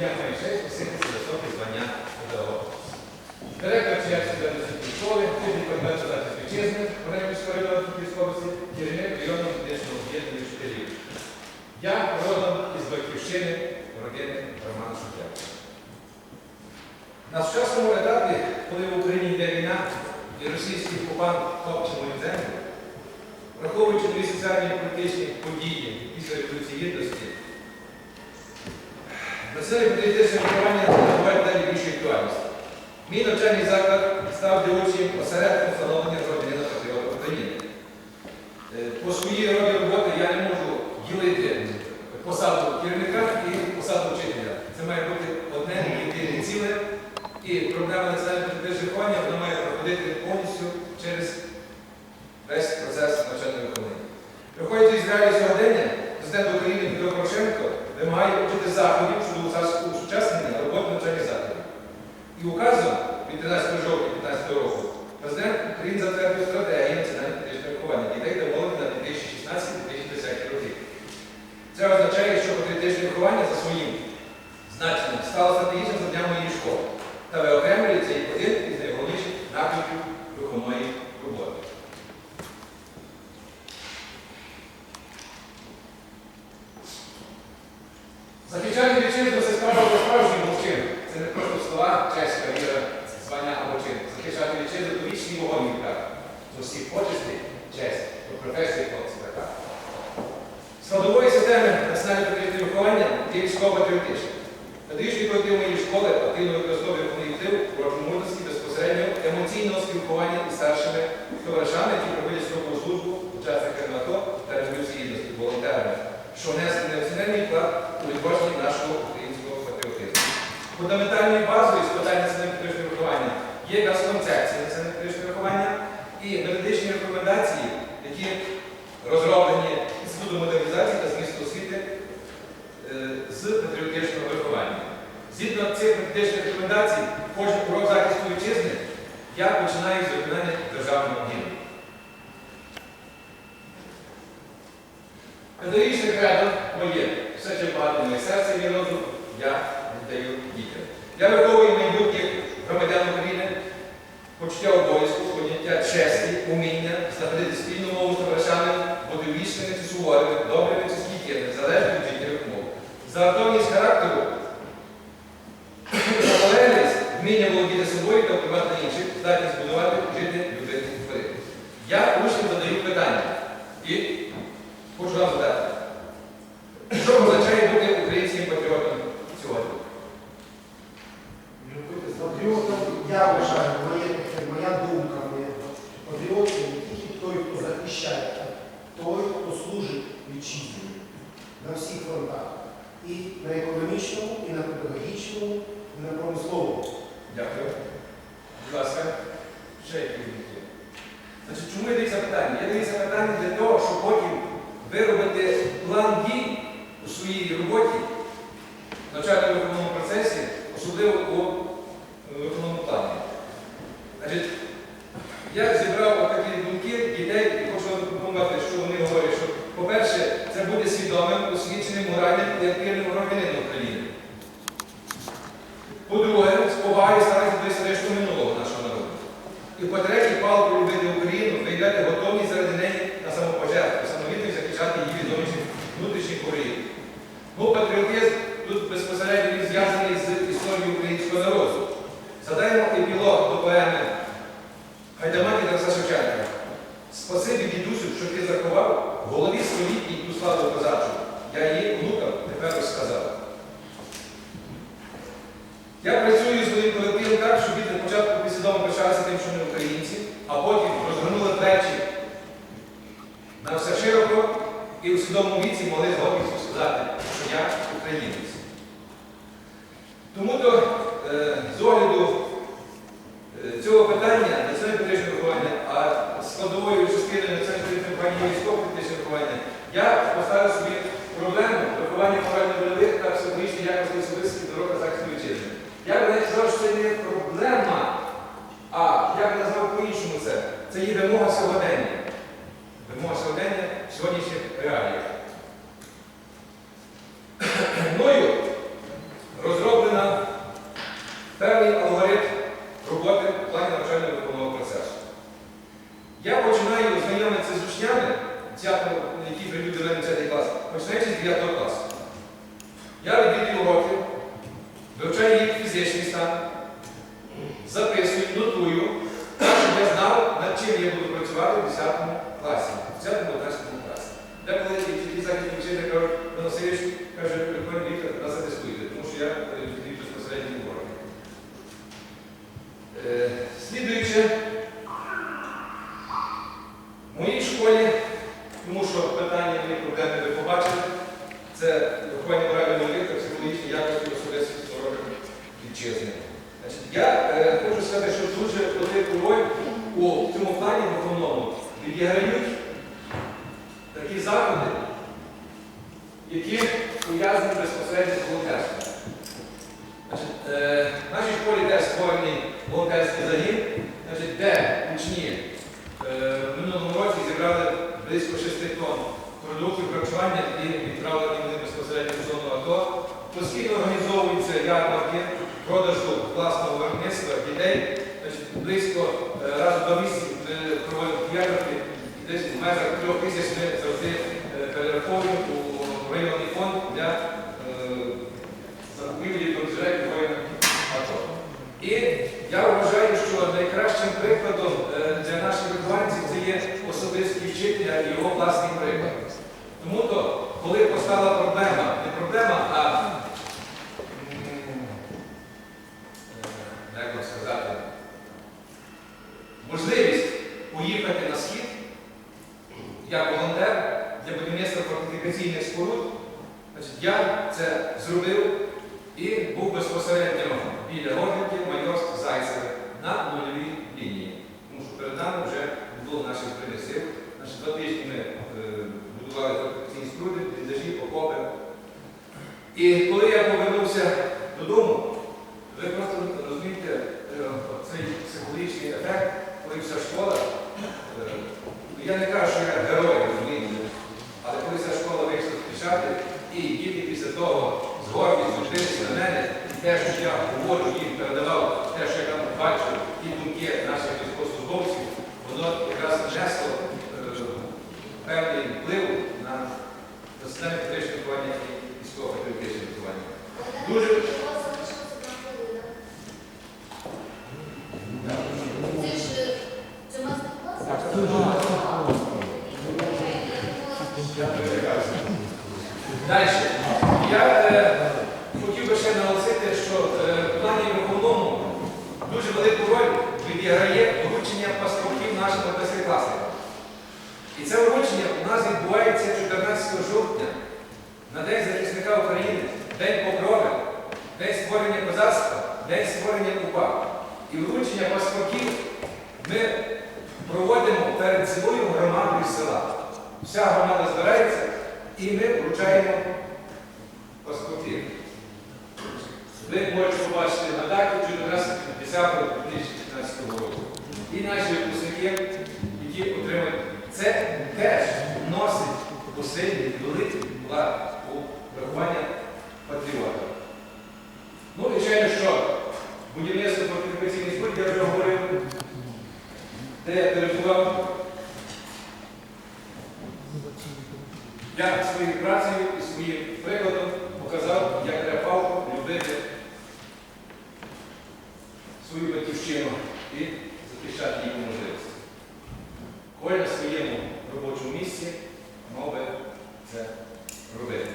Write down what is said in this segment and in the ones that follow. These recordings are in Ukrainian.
я маю честь просити високе звання педагога. Директор Чехської медичної школи, вчитель предмету захист вітчизни, Оренівського району області, керівник районного медичного об'єднання вчителів. Я родом із батьківщини родини Романа Шутяка. На сучасному етапі, коли в Україні йде війна і російський окупант топче мою землю, враховуючи дві соціальні і політичні події після Революції Гідності, Насилля патріотичне виховання набуває далі більшої актуальності. Мій навчальний заклад став діючим осередком встановлення громадянина патріота України. Е, По своїй роді роботи я не можу ділити посаду керівника і посаду вчителя. Це має бути одне єдине ціле, і проблема національного виховання вона має проходити повністю через весь процес навчального виховання. Виходячи з реалії сьогодення, президент України Петро Порошенко вимагає вчити заходів щодо осучаснення роботи навчальних закладів. І указом від 13 жовтня 2015 року президент України затвердив стратегію національного патріотичного виховання дітей та молоді на 2016-2010 роки. Це означає, що патріотичне виховання за своїм значенням стало стратегічним завданням моєї школи та виокремлює цей один із найголовніших напрямків виховної роботи. Захищати вітчизну це справа про справжній мовчин. Це не просто слова, честь, кар'єра, звання або чин. Захищати вітчизну то вічний вогонь відкат. З усіх почестей, честь, до професії хлопці така. Складової системи національного патріотичного виховання є військово-патріотичне. Педагогічний колектив моєї школи активно використовує вплив проти мудрості безпосередньо емоційного спілкування із старшими товаришами, які проходять строкову службу, учасниками АТО та Революції Гідності, волонтерами, що внесли неоціненний вклад у нашого українського патріотизму. Фундаментальною базою з питань національного виховання є якраз концепція національного виховання і методичні рекомендації, які розроблені Інститутом модернізації та змісту освіти е, з патріотичного виховання. Згідно цих патріотичних рекомендацій, кожен урок захисту вітчизни я починаю з виконання державного Por causa da মেনে নেবে на все широко і у свідомому віці могли за обіцю сказати, що я українець. Тому до, е, з огляду е, цього питання на це політичне виховання, а складовою частиною національного політичного виховання і військового політичного виховання, я поставив собі проблему виховання морально-вольових та психологічної якості особистості дорога захисту вітчизни. Я би навіть сказав, що це не проблема, а як б назвав по-іншому це. Це є вимога сьогодення мого сьогодення сьогоднішніх реалій. Мною розроблено певний алгоритм роботи в плані навчального виховного процесу. Я починаю знайомитися з учнями, які прийдуть до мене 10 клас, починаючи з 9 класу. Відіграють такі заходи, які пов'язані безпосередньо з волонтерством. Е, в нашій школі теж створений волонтерський загін, де учні е, в минулому році зібрали близько 6 тонн продуктів харчування і відправлені вони безпосередньо в зону АТО. Постійно організовуються ярмарки продажу власного виробництва дітей. Близько е, раз в два місяці ми проводимо ярмарки, десь в межах трьох тисяч ми завжди е, перераховуємо у районний фонд для е, закупівлі бронежилетів воїнів АТО. І я вважаю, що найкращим прикладом е, для наших вихованців це є особистий вчителя і його власний приклад. Тому то, коли постала проблема, не проблема, а м, е, як вам сказати, можливість поїхати на схід як волонтер для будівництва фортифікаційних споруд, значить, я це зробив і був безпосередньо біля Горників, Майорськ, Зайцеве на нульовій лінії. Тому що перед нами вже було наших сил. Наші два тижні ми е, будували фортифікаційні споруди, бліндажі, окопи. І коли я повернувся додому, ви просто розумієте е, цей психологічний ефект, коли вся школа. Е, Я не кажу, що я герой, розумієте, але коли вся школа вийшла зустрічати, і діти після того з гордістю дивилися на мене, і те, що я говорю, їм передавав, те, що я там бачив, ті думки наших військовослужбовців, воно якраз несло е, певний вплив на систему політичного виховання і військово-патріотичне виховання. Дуже Далі. Я е, хотів би ще наголосити, що е, в плані виховному дуже велику роль відіграє вручення паспортів нашим однокласникам. І це вручення у нас відбувається 14 жовтня на День захисника України, День покрови, День створення козацтва, День створення УПА. І вручення паспортів ми проводимо перед цілою громадою села. Вся громада збирається і ми вручаємо паспорти. Ви можете побачити на даті 14 10 2015 року. І наші випускники, які отримують це теж носить посильний великий вклад у виховання патріота. Ну, звичайно, що будівництво фортифікаційних споруд, я вже говорив, де я перебував. Я своєю працею і своїм прикладом показав, як треба палку любити свою батьківщину і захищати її можливості. Кожен на своєму робочому місці мав би це робити.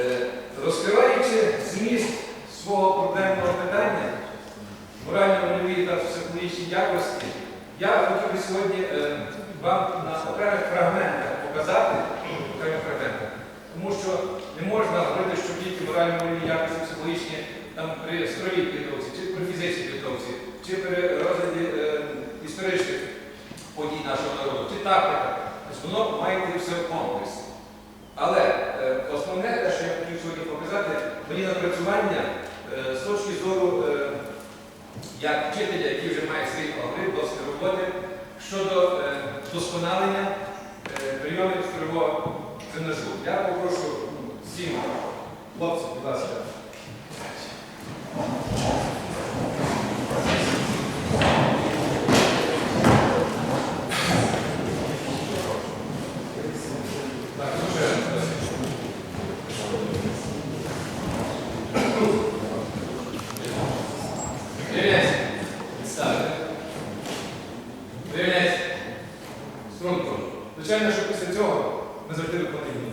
Е, Розкриваючи зміст свого проблемного питання, морально-вольові та психологічні якості, я хотів би сьогодні е, вам на окремих фрагментах показати, окремих фрагментах, тому що не можна говорити, що тільки морально-вольові якості психологічні там, при строїй підготовці, чи при фізичній підготовці, чи при розгляді е, історичних подій нашого народу, чи тактика. Тобто воно має бути все в комплексі. Але е, основне, те, що я хотів сьогодні показати, мені напрацювання е, з точки зору е, як вчителя, який вже має свій алгоритм, досить роботи, щодо е, вдосконалення е, прийомів строєвого тренажу. Я попрошу всім хлопців, будь ласка. Звичайно, що після цього ми завжди виконуємо.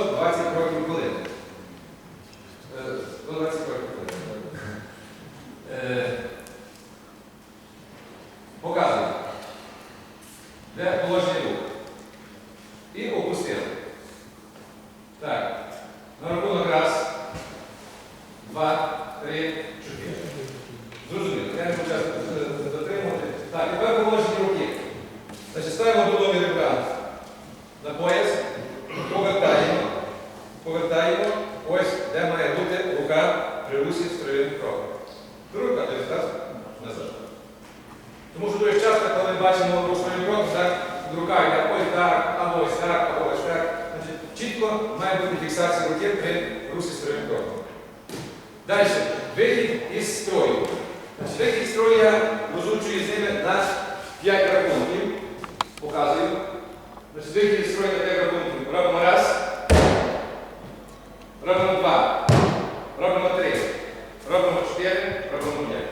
120 років хвилин. Е, 120 років в хвилину. Е, Показую. Де положення рук. І опустили. Так. На рахунок раз, два, три, чотири. Зрозуміло. Я не почав дотримувати. Так, тепер положення руки. Значить, ставимо долоні рука на пояс, повертаємо, повертаємо. Ось де має бути рука при русі строєвим кроком. Рука десь раз назад. Тому що дуже часто, коли ми бачимо рушний крок, так, рука йде ось так, або ось так, або ось так. Значить, чітко має бути фіксація руки при русі кроком. Далі, вихід із строю. Вихід з строю я розучую з ними на 5 рахунків. Показую. Вихід із строю на 5 рахунків. Робимо раз. Робимо два. Робимо три. Робимо чотири. Робимо п'ять.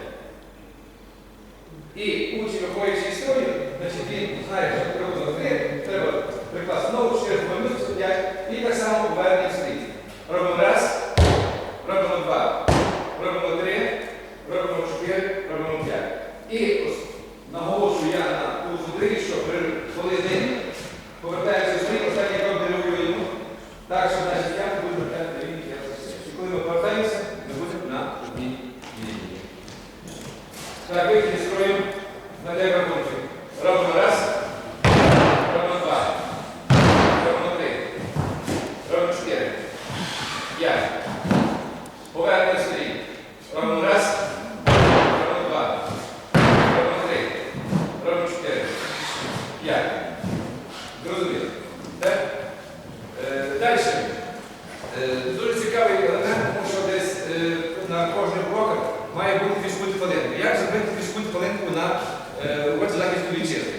І учень, виходячи з строю, значить він знає, що треба зробити, треба прикласти ногу, 4 помилку, 5, і так само повернення в стрій. Робимо раз, робимо два, робимо три, робимо чотири, робимо п'ять. І ось наголошую я на курсу 3, що при коли один повертаємося в стрій, останній крок деревуємо, так, що наші п'яти будуть вертати на рівні п'ятий. І коли ми повертаємося, ми будемо на одній лінії. Так, вихід із строю на 9 рахунків. Робимо раз, робимо два, робимо три, робимо чотири, п'ять. Повернемо стрій. Робимо раз, робимо два, робимо три, робимо чотири, п'ять. Зрозуміло. Так? Е, Далі. Е, Дуже цікавий елемент, тому що десь е, на кожних уроках має бути фізкульт хвилинку. Як зробити фізкульт хвилинку на е, уроці захисту вітчизни?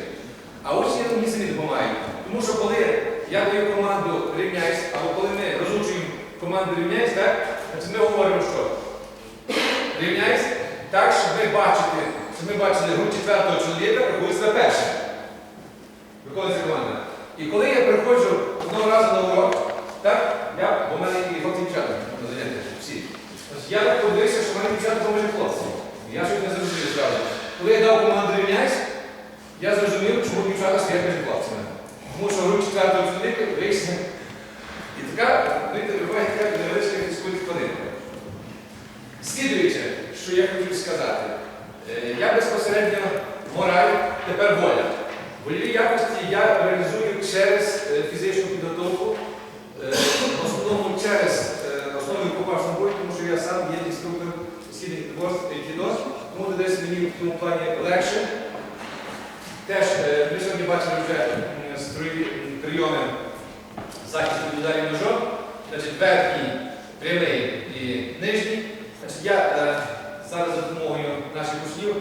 А учні мені самі допомагають. Тому що коли я даю команду рівняйсь, або коли ми розучуємо команду рівняйсь, так, значить ми говоримо, що рівняйсь так, щоб ви бачите, щоб ми бачили гру четвертого чоловіка, рахує себе першим. Виконується команда. І коли я приходжу одного разу на урок, так, я, бо в мене і хлопці дівчата на заняття, всі. Я так подивився, що в мене дівчата поможе хлопці. Я щось не зрозумів зразу. Коли я дав команду рівняйсь, я зрозумів, чому дівчата стоять між хлопцями. Тому що рук четвертого чоловіка вийшли. І така, видите, виходить така невеличка фізкульт хвилинка. Слідуюче, що я хотів сказати, Е, я безпосередньо мораль, тепер воля. Вольові якості я реалізую через е, фізичну підготовку, е, в основному через основи рукопашного бою, тому що я сам є інструктором східних кідос, тому десь мені в цьому плані легше. Теж ми сьогодні бачили вже прийоми захисту від ударів ножом, значить верхній, прямий і нижній. Значить, я е, зараз за допомогою наших учнів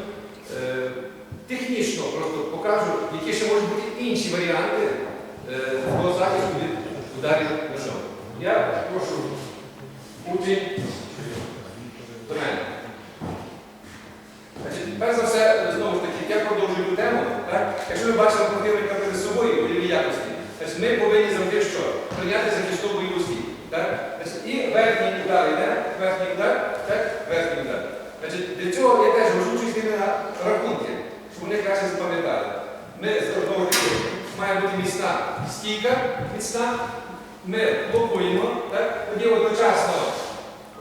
е, технічно просто покажу, які ще можуть бути інші варіанти е, до захисту від ударів ножом. Я прошу учень до мене. Значить, перш за все, знову ж таки, я продовжую тему. Так? Якщо ви бачите противника перед собою у рівні значить, ми повинні завжди що? Прийняти захисту бойову стій. Так? І верхній удар йде, верхній удар, так? верхній удар. Значить, для цього я теж розучуюсь ними на рахунки, щоб вони краще запам'ятали. Ми знову ж таки має бути міцна стійка, міцна. Ми блокуємо, тоді одночасно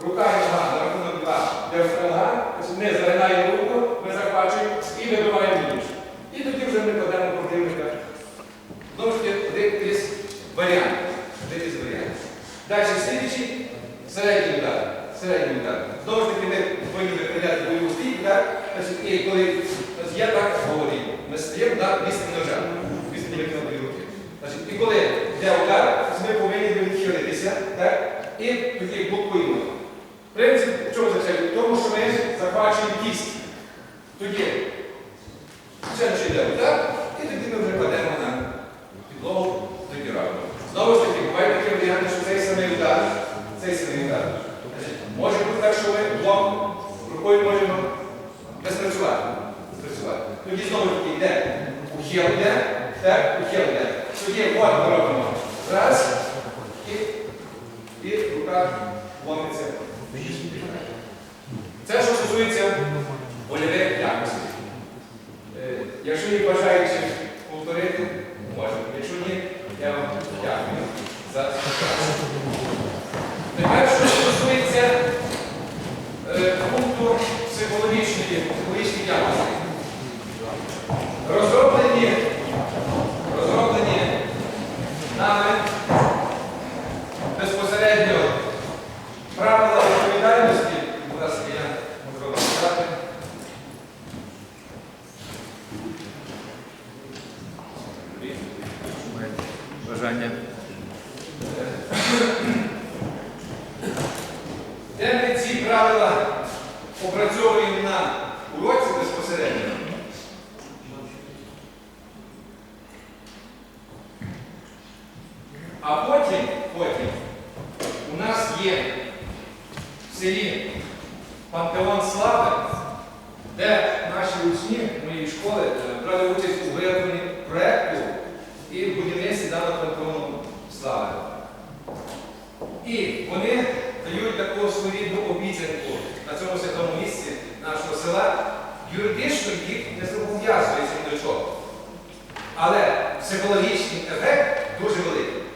рука і нога на рахунок два, рука нога, значить, ми загинаємо руку, ми захвачуємо і вибиваємо ніж. І тоді вже ми кладемо противника. Один варіантів. Один із варіантів. Далі слідчий середній удар. Середній удар. Знову ж таки, ми повинні виправляти бойову стійку, так? Значить, і коли я так говорю, ми стаємо на місце ножа, після виконати руки. Значить, і коли йде удар, ми повинні відхилитися, так? І тоді блокуємо. А потім, потім у нас є в селі Пантеон Слави, де наші учні моєї школи е, брали участь у виявленні проєкту і в будівництві даного пантеону слави. І вони дають таку своєрідну обіцянку на цьому святому місці нашого села. Юридично їх не зобов'язує до чого. Але психологічний ефект дуже великий.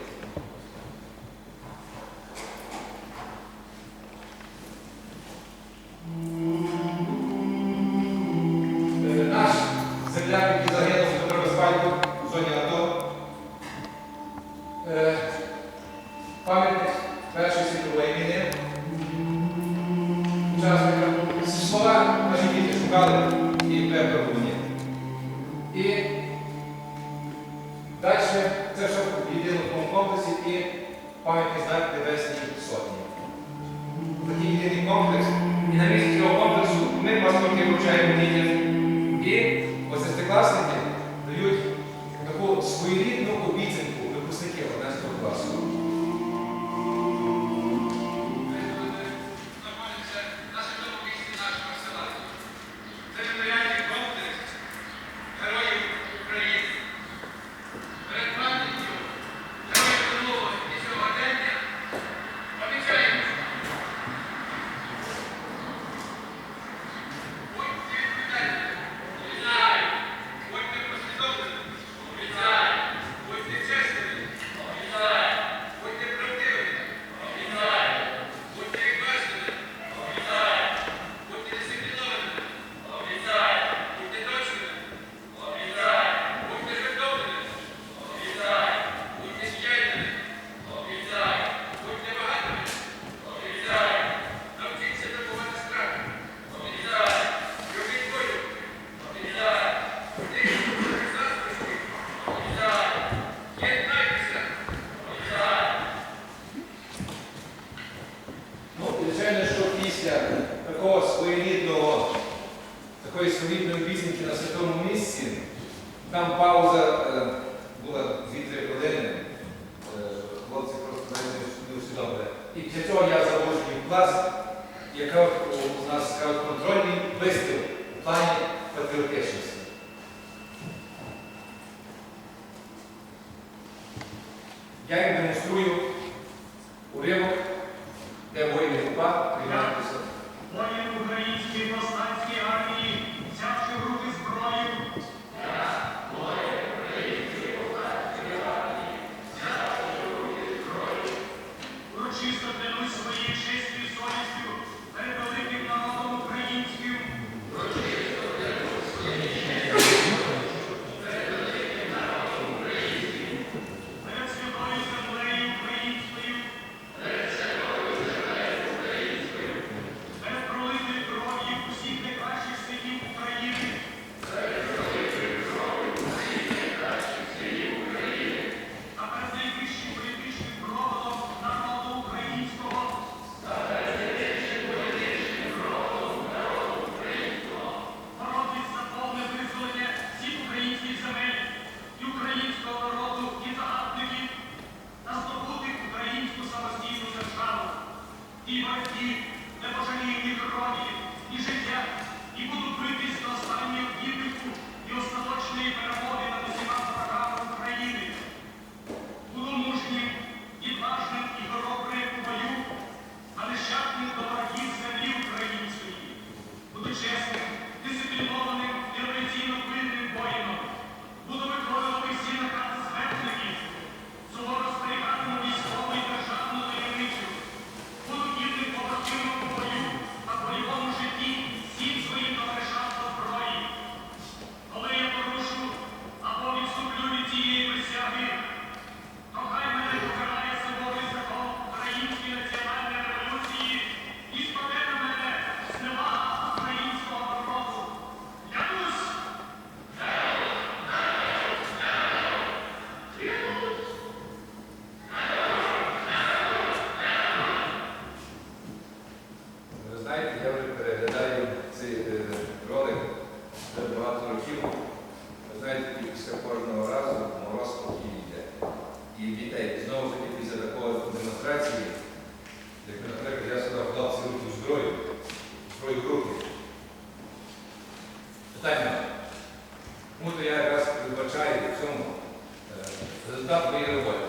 Вбачає в цьому е, результат моєї роботи.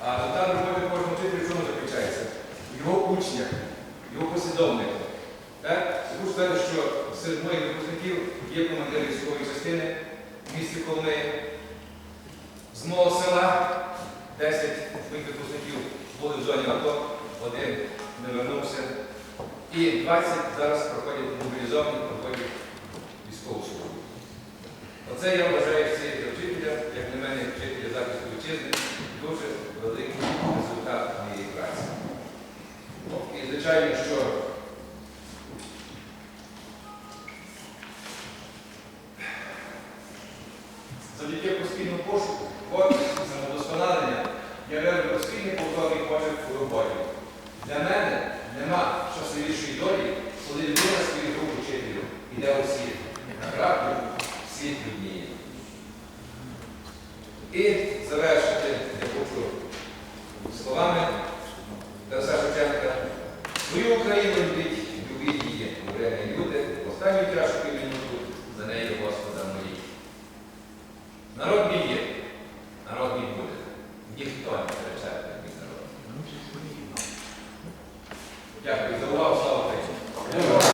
А результат роботи кожного вчителя в чому заключається? Його учнях, його послідовниках. Я Хочу сказати, що серед моїх випускників є командир військової частини в місті Коломиї. З мого села 10 моїх випускників були в зоні АТО, один не вернувся. І 20 зараз проходять мобілізовані. Оце я вважаю всі для вчителя, як на мене, вчителя захисту вітчизни, дуже великий результат моєї праці. І звичайно, що